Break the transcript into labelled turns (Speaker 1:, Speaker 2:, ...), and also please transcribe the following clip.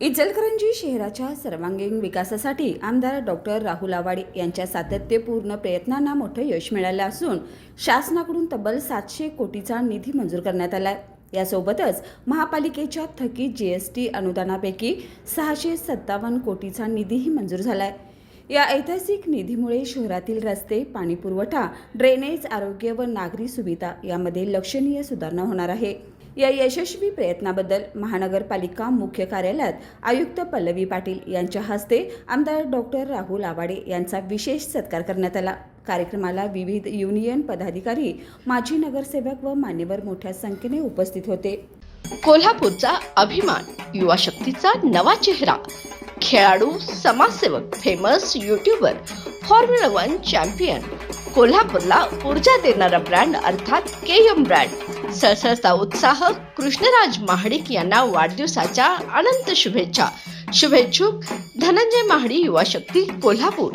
Speaker 1: इचलकरंजी शहराच्या सर्वांगीण विकासासाठी आमदार डॉक्टर राहुल आवाडे यांच्या सातत्यपूर्ण प्रयत्नांना मोठं यश मिळालं असून शासनाकडून तब्बल सातशे कोटीचा निधी मंजूर करण्यात आला आहे यासोबतच महापालिकेच्या थकीत जी एस टी अनुदानापैकी सहाशे सत्तावन्न कोटीचा निधीही मंजूर झाला आहे या ऐतिहासिक निधीमुळे शहरातील रस्ते पाणीपुरवठा ड्रेनेज आरोग्य व नागरी सुविधा यामध्ये लक्षणीय सुधारणा होणार आहे. या यशस्वी प्रयत्नाबद्दल महानगरपालिका मुख्य कार्यालयात आयुक्त पल्लवी पाटील यांच्या हस्ते आमदार डॉक्टर राहुल आवाडे यांचा विशेष सत्कार करण्यात आला. कार्यक्रमाला विविध युनियन पदाधिकारी माजी नगरसेवक व मान्यवर मोठ्या संख्येने उपस्थित होते.
Speaker 2: कोल्हापूरचा अभिमान युवा शक्तीचा नवा चेहरा खेळाडू समाजसेवक famous YouTuber formula one champion कोल्हापूरला ऊर्जा देणारा ब्रँड अर्थात के ब्रँड सहसहसा उत्साह कृष्णराज महाडिक यांना वाढदिवसाच्या अनंत शुभेच्छा. शुभेच्छुक धनंजय महाडी युवा शक्ती कोल्हापूर.